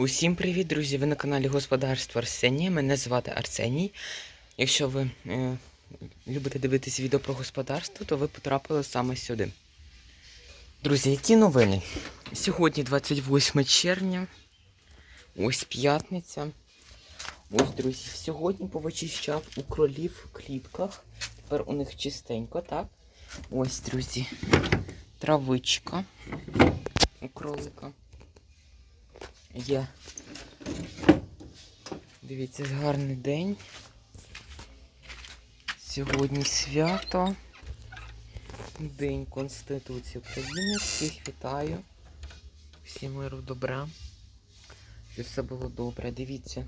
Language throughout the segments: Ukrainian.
Усім привіт, друзі! Ви на каналі Господарство Арсенія. Мене звати Арсеній. Якщо ви е, любите дивитися відео про господарство, то ви потрапили саме сюди. Друзі, які новини? Сьогодні 28 червня. Ось п'ятниця. Ось, друзі, сьогодні повичищав у кролів в клітках. Тепер у них чистенько, так? Ось, друзі, травичка у кролика. Є. Дивіться, гарний день. Сьогодні свято. День Конституції України. Всіх вітаю. Всім миру добра. Щоб все було добре. Дивіться.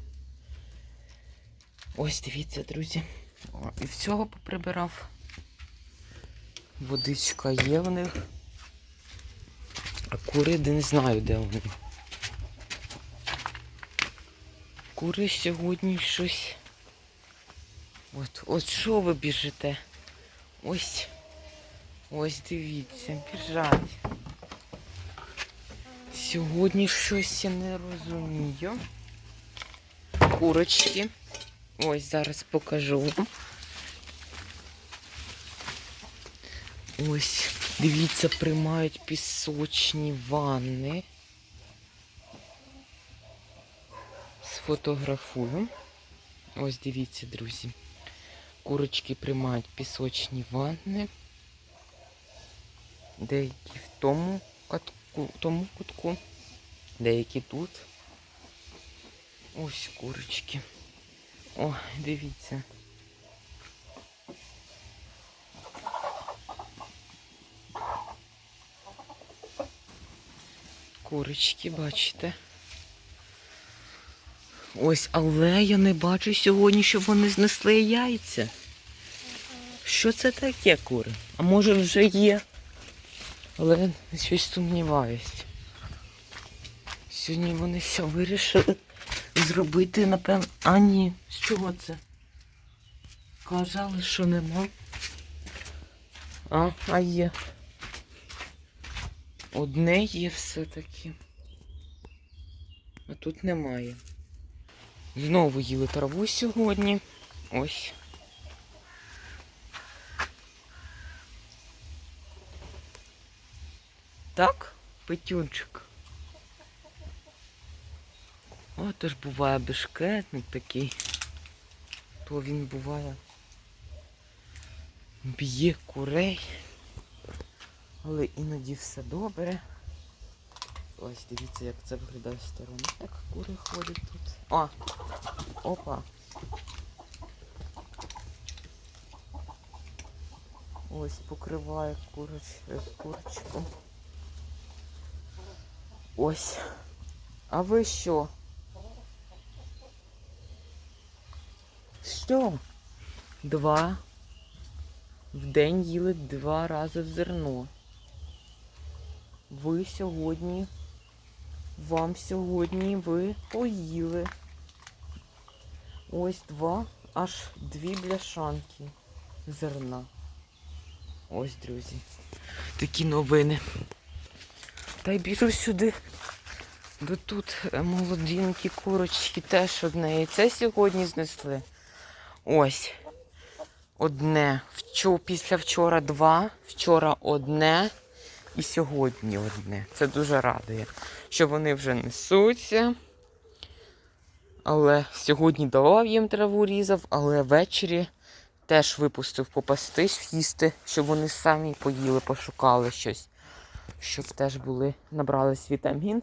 Ось дивіться, друзі. О, і всього поприбирав. Водичка є в них. А кури не знаю, де вони. Кури сьогодні щось. От, от що ви біжите? Ось. Ось дивіться, біжать. Сьогодні щось я не розумію. Курочки. Ось зараз покажу. Ось, дивіться, приймають пісочні ванни. Сфотографую. Ось дивіться, друзі. Курочки приймають пісочні ванни. Деякі в тому катку, в тому кутку, деякі тут. Ось курочки. О, дивіться. Курочки, бачите? Ось, але я не бачу сьогодні, щоб вони знесли яйця. Що це таке, кури? А може вже є? Але щось сумніваюсь. Сьогодні вони що вирішили зробити, напевно. А ні, з чого це? Казали, що нема. А, а є. Одне є все-таки. А тут немає. Знову їли траву сьогодні. Ось. Так, петюнчик. О, то ж буває бешкетник такий. То він буває. Б'є курей. Але іноді все добре. Ось дивіться, як це виглядає з сторони. Як кури ходять тут. О! Опа! Ось покриває куроч... е, курочку. Ось. А ви що? Що? Два. В день їли два рази в зерно. Ви сьогодні, вам сьогодні ви поїли. Ось два, аж дві бляшанки зерна. Ось, друзі. Такі новини. Та й біжу сюди. Бо тут е, молодінкі курочки теж одне яйце сьогодні знесли. Ось. Одне. Після вчора два, вчора одне і сьогодні одне. Це дуже радує, що вони вже несуться. Але сьогодні давав їм траву різав, але ввечері теж випустив попастись, їсти, щоб вони самі поїли, пошукали щось. Щоб теж були, набрались вітамін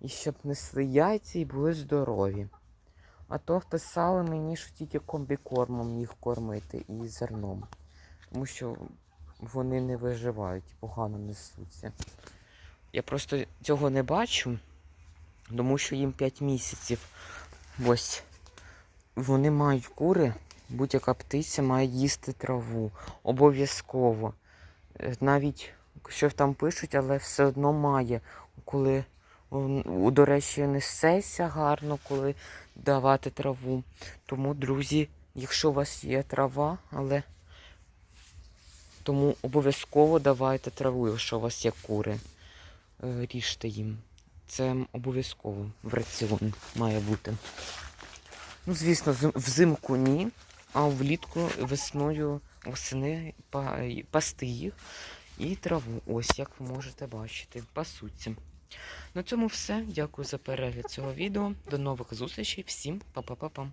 і щоб несли яйця і були здорові. А то писали мені, що тільки комбікормом їх кормити і зерном. Тому що вони не виживають і погано несуться. Я просто цього не бачу, тому що їм 5 місяців. Ось вони мають кури, будь-яка птиця має їсти траву. Обов'язково. Е, Навіть що там пишуть, але все одно має. Коли, до речі, несеться гарно, коли давати траву. Тому, друзі, якщо у вас є трава, але тому обов'язково давайте траву, якщо у вас є кури. Е, Ріжте їм. Це обов'язково в раціон має бути. Ну, звісно, взимку ні, а влітку весною восени пасти їх і траву. Ось як ви можете бачити, пасуться. На цьому все. Дякую за перегляд цього відео. До нових зустрічей. Всім па-па-па-пам.